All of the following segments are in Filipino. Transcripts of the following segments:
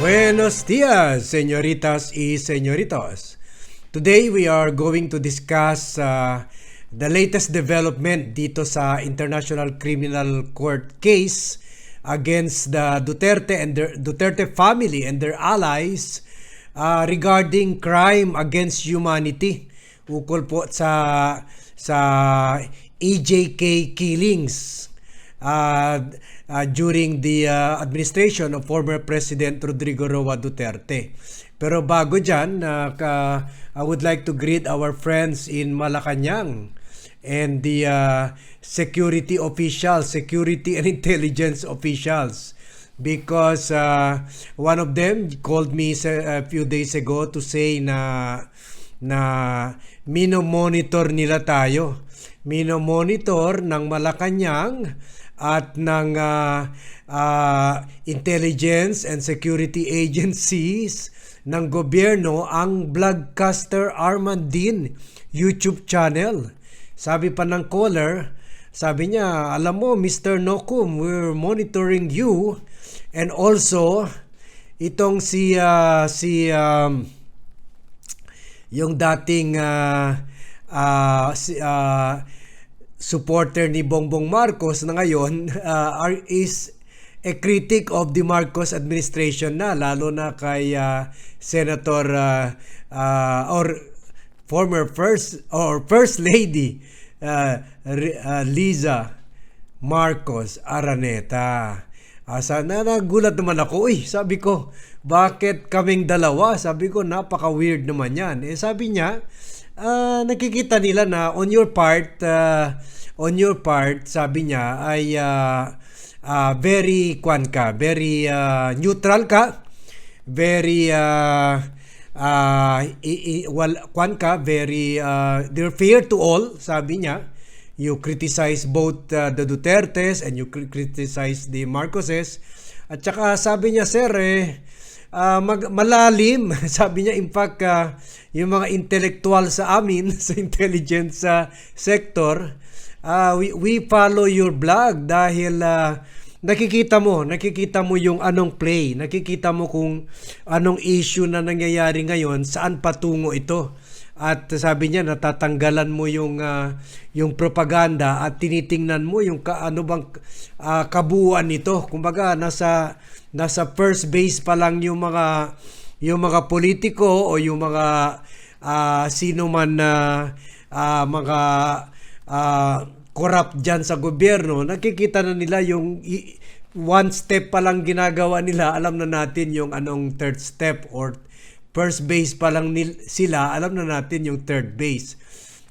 Buenos dias, señoritas y señoritos. Today we are going to discuss uh, the latest development dito sa International Criminal Court case against the Duterte and their Duterte family and their allies uh, regarding crime against humanity ukol po sa sa EJK killings uh, uh, during the uh, administration of former President Rodrigo Roa Duterte. Pero bago dyan, uh, ka, I would like to greet our friends in Malacanang and the uh, security officials, security and intelligence officials because uh, one of them called me a few days ago to say na na mino-monitor nila tayo. Mino-monitor ng Malacanang at ng uh, uh, intelligence and security agencies ng gobyerno ang Vlogcaster Armandin YouTube channel. Sabi pa ng caller, sabi niya, alam mo Mr. Nokum, we're monitoring you and also itong si uh, si um, yung dating uh, uh, si, uh, supporter ni Bongbong Marcos na ngayon uh, are, is a critic of the Marcos administration na lalo na kay uh, Senator uh, uh, or former first or first lady uh, uh, Liza Marcos Araneta. Ah, sana nagulat naman ako. Uy, sabi ko, bakit kaming dalawa? Sabi ko, napaka-weird naman yan. Eh, sabi niya, ah, nakikita nila na on your part, ah, on your part, sabi niya, ay ah, ah, very, kwan ka, very ah, neutral ka, very, uh, uh, i, i, well, kwan ka, very, uh, they're fair to all, sabi niya. You criticize both uh, the Dutertes and you cri- criticize the Marcoses. At saka sabi niya, sir, eh, ah, mag, malalim. sabi niya, in fact, ah, yung mga intellectual sa amin, sa intelligence ah, sector, ah, we, we follow your blog dahil ah, nakikita mo, nakikita mo yung anong play, nakikita mo kung anong issue na nangyayari ngayon, saan patungo ito. At sabi niya natatanggalan mo yung ah, yung propaganda at tinitingnan mo yung ka, ano bang ah, kabuuan nito. Kumbaga nasa nasa first base pa lang yung mga yung mga politiko o yung mga ah, sino man na ah, mga ah, corrupt dyan sa gobyerno, nakikita na nila yung one step pa lang ginagawa nila, alam na natin yung anong third step or first base pa lang sila, alam na natin yung third base.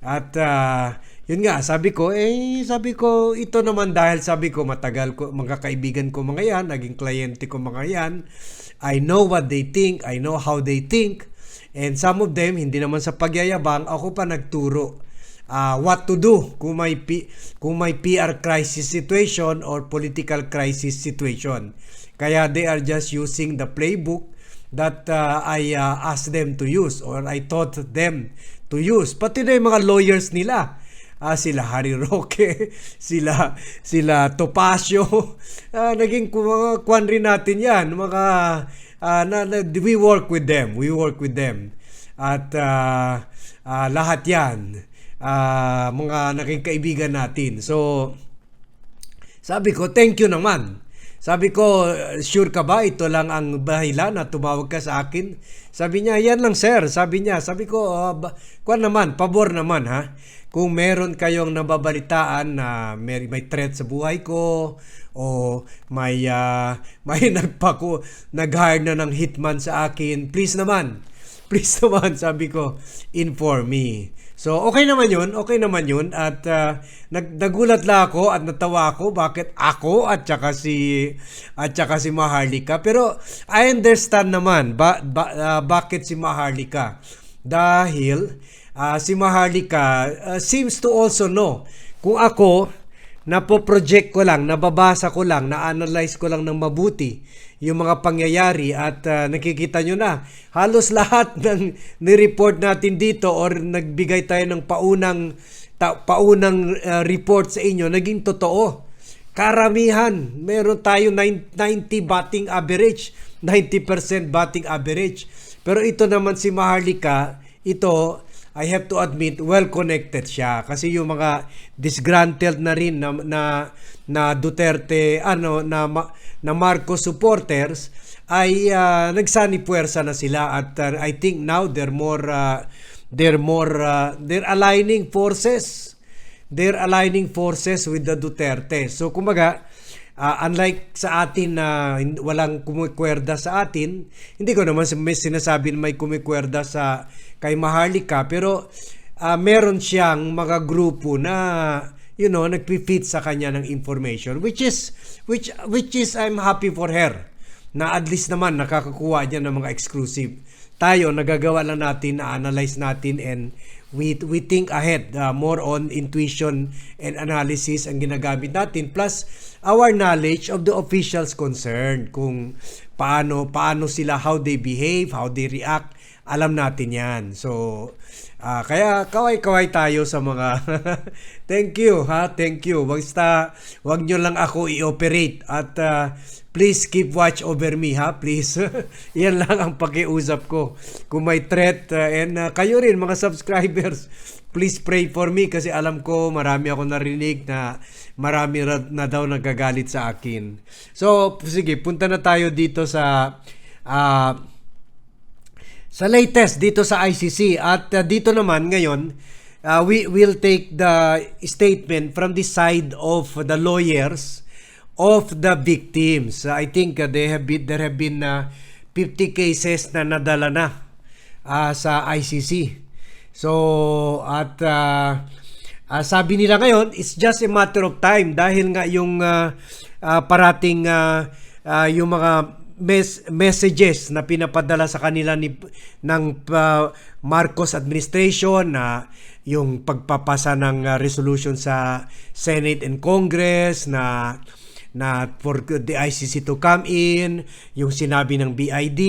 At ah, yun nga, sabi ko, eh, sabi ko, ito naman dahil sabi ko, matagal ko, mga kaibigan ko mga yan, naging kliyente ko mga yan, I know what they think, I know how they think, and some of them, hindi naman sa pagyayabang, ako pa nagturo uh, what to do kung may P- kung may PR crisis situation or political crisis situation. Kaya they are just using the playbook that uh, I uh, asked them to use or I taught them to use. Pati na yung mga lawyers nila. Ah, sila Harry Roque, sila sila Topacio. Ah, naging mga kwan rin natin 'yan, mga ah, na, na- we work with them. We work with them. At ah, ah, lahat 'yan ah, mga naging kaibigan natin. So sabi ko, thank you naman. Sabi ko, sure ka ba ito lang ang dahilan na tumawag ka sa akin? Sabi niya, yan lang sir. Sabi niya, sabi ko, uh, ba, kuwan naman, pabor naman ha. Kung meron kayong nababalitaan na may, may threat sa buhay ko o may ah, may nagpako nag-hire na ng hitman sa akin, please naman. Please naman, sabi ko, inform me. So, okay naman yun, okay naman yun. At ah, nag, nagulat lang ako at natawa ako bakit ako at saka si, at saka si Maharlika. Pero, I understand naman ba, ba, ah, bakit si Maharlika. Dahil, ah, si Maharlika ah, seems to also know kung ako, napo-project ko lang, nababasa ko lang, na-analyze ko lang ng mabuti yung mga pangyayari at ah, nakikita nyo na halos lahat ng ni-report natin dito or nagbigay tayo ng paunang ta- paunang ah, report sa inyo naging totoo karamihan, meron tayo nine- 90 batting average, 90% batting average. Pero ito naman si Maharlika, ito, I have to admit, well connected siya. Kasi yung mga disgruntled na rin na na, na Duterte ano na na Marcos supporters ay uh, nagsani puwersa na sila at uh, I think now they're more uh, they're more uh, they're aligning forces. They're aligning forces with the Duterte. So kumbaga uh, unlike sa atin na hin- walang kumikwerda sa atin hindi ko naman may sinasabi na may kumikwerda sa kay Maharlika pero uh, meron siyang mga grupo na you know nagpi-fit sa kanya ng information which is which which is I'm happy for her na at least naman nakakakuha niya ng mga exclusive. Tayo, nagagawa lang natin, na-analyze natin and we, we think ahead, uh, more on intuition and analysis ang ginagamit natin plus our knowledge of the officials concerned kung paano paano sila how they behave, how they react, alam natin 'yan. So ah, kaya kaway-kaway tayo sa mga Thank you ha, thank you. Basta wag nyo lang ako i-operate at ah, please keep watch over me ha, please. Yan lang ang pakiusap ko. Kung may threat ah, and ah, kayo rin mga subscribers, please pray for me kasi alam ko marami ako narinig na marami ra- na daw nagagalit sa akin. So, sige, punta na tayo dito sa ah, sa latest dito sa ICC at uh, dito naman ngayon uh, we will take the statement from the side of the lawyers of the victims. I think uh, they have been there have been uh, 50 cases na nadala na uh, sa ICC. So at uh, uh, sabi nila ngayon it's just a matter of time dahil nga yung uh, uh, parating uh, uh, yung mga mes- messages na pinapadala sa kanila ni ng uh, Marcos administration na yung pagpapasa ng uh, resolution sa Senate and Congress na na for the ICC to come in, yung sinabi ng BID,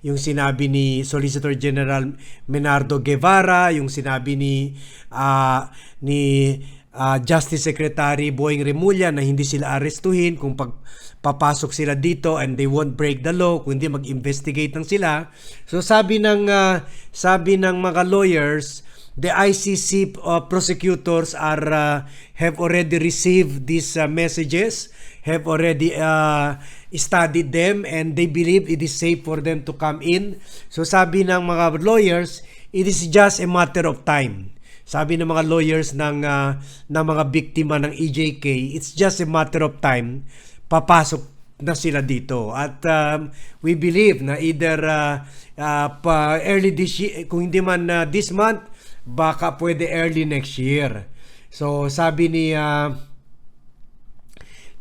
yung sinabi ni Solicitor General Menardo Guevara, yung sinabi ni ah, ni ah, Justice Secretary Boying Remulla na hindi sila arestuhin kung pag papasok sila dito and they won't break the law kundi mag-investigate lang sila. So sabi ng ah, sabi ng mga lawyers, the ICC uh, prosecutors are uh, have already received these uh, messages, have already uh, studied them and they believe it is safe for them to come in. So sabi ng mga lawyers, it is just a matter of time. Sabi ng mga lawyers ng uh, ng mga biktima ng EJK, it's just a matter of time papasok na sila dito. At um, we believe na either uh, uh, pa early this year, kung hindi man uh, this month, baka pwede early next year. So sabi ni uh,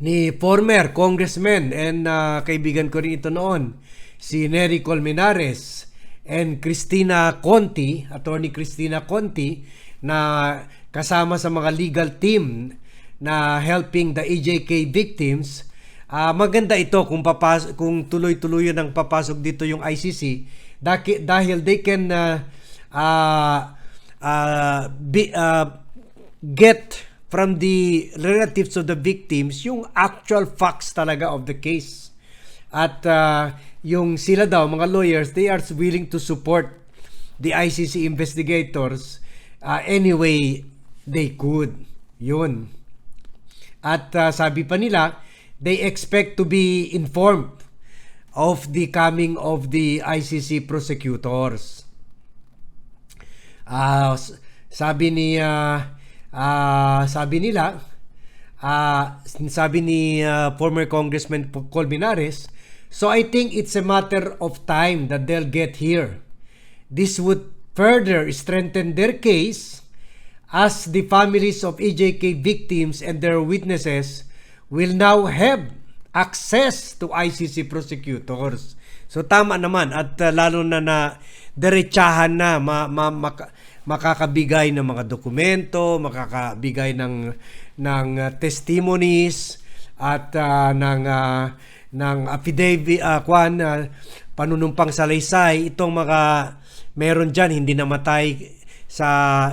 ni former congressman and uh, kaibigan ko rin ito noon, si Nery Colmenares and Christina Conti, attorney Christina Conti, na kasama sa mga legal team na helping the EJK victims. Ah, maganda ito kung papas kung tuloy-tuloy ang papasok dito yung ICC daki, dahil they can uh, uh, uh, be, uh, get from the relatives of the victims yung actual facts talaga of the case. At uh, yung sila daw, mga lawyers, they are willing to support the ICC investigators uh, any way they could. Yun. At uh, sabi pa nila, they expect to be informed of the coming of the ICC prosecutors. S- sabi ni ah, ah, sabi nila ah, sabi ni ah, former Congressman Colmenares, so I think it's a matter of time that they'll get here. This would further strengthen their case as the families of EJK victims and their witnesses will now have access to ICC prosecutors. So tama naman at uh, lalo na na diretsahan na ma, ma, maka- makakabigay ng mga dokumento, makakabigay ng ng uh, testimonies at uh, ng uh, ng affidavit uh, kwan uh, panunumpang salaysay itong mga meron diyan hindi namatay sa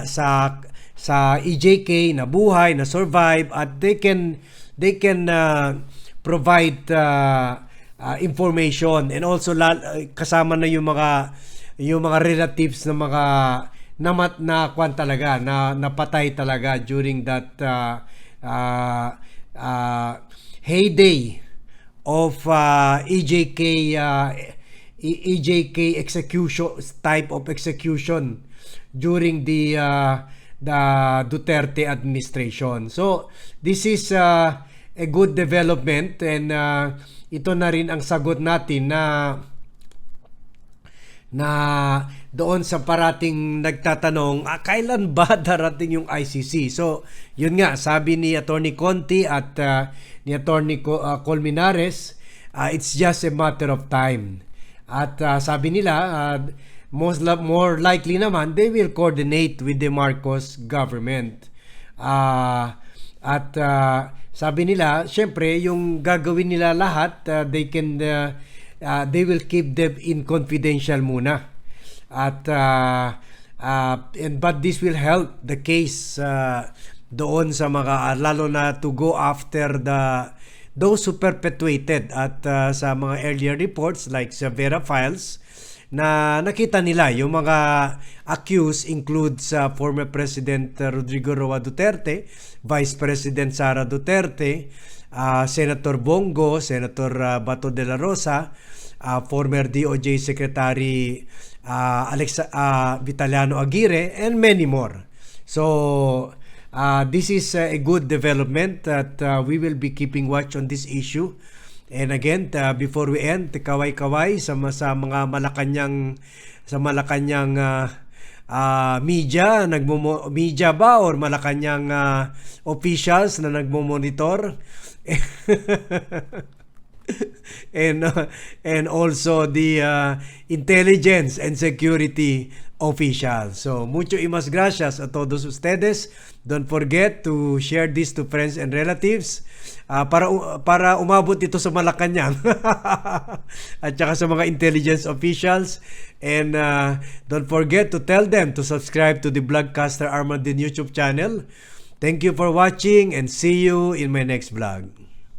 sa sa EJK na buhay na survive at they can they can uh, provide uh, uh, information. And also lal- kasama na yung mga yung mga relatives ng mga namat na kwan talaga na napatay talaga during that uh, uh, uh, heyday of uh, EJK uh, EJK execution type of execution during the uh, the Duterte administration. So this is uh, a good development and uh, ito na rin ang sagot natin na na doon sa parating nagtatanong, ah, kailan ba darating yung ICC? So, yun nga, sabi ni Attorney Conti at ah, ni Attorney ah, Colmenares, ah, it's just a matter of time. At ah, sabi nila, ah, most more likely naman, they will coordinate with the Marcos government. Ah, at ah, sabi nila, syempre, yung gagawin nila lahat, ah, they can ah, uh, they will keep them in confidential muna. At uh, uh, and but this will help the case uh, doon sa mga uh, lalo na to go after the those who perpetuated at uh, sa mga earlier reports like sa Vera Files na nakita nila yung mga accused includes sa former President uh, Rodrigo Roa Duterte, Vice President Sara Duterte, uh, Senator Bongo, Senator uh, Bato de la Rosa, uh, former DOJ Secretary uh, Alexa uh, Vitaliano Aguirre, and many more. So, uh, this is uh, a good development that uh, we will be keeping watch on this issue. And again, uh, before we end, kaway-kaway sa, sa mga Malacanang sa Malacanang uh, uh, media, nagmo media ba or Malacanang uh, officials na nagmo-monitor? and uh, and also the uh, intelligence and security officials. So, mucho y mas gracias a todos ustedes. Don't forget to share this to friends and relatives uh, para para umabot ito sa Malacanang at saka sa mga intelligence officials and uh, don't forget to tell them to subscribe to the Blogcaster Armandin YouTube channel. Thank you for watching and see you in my next vlog.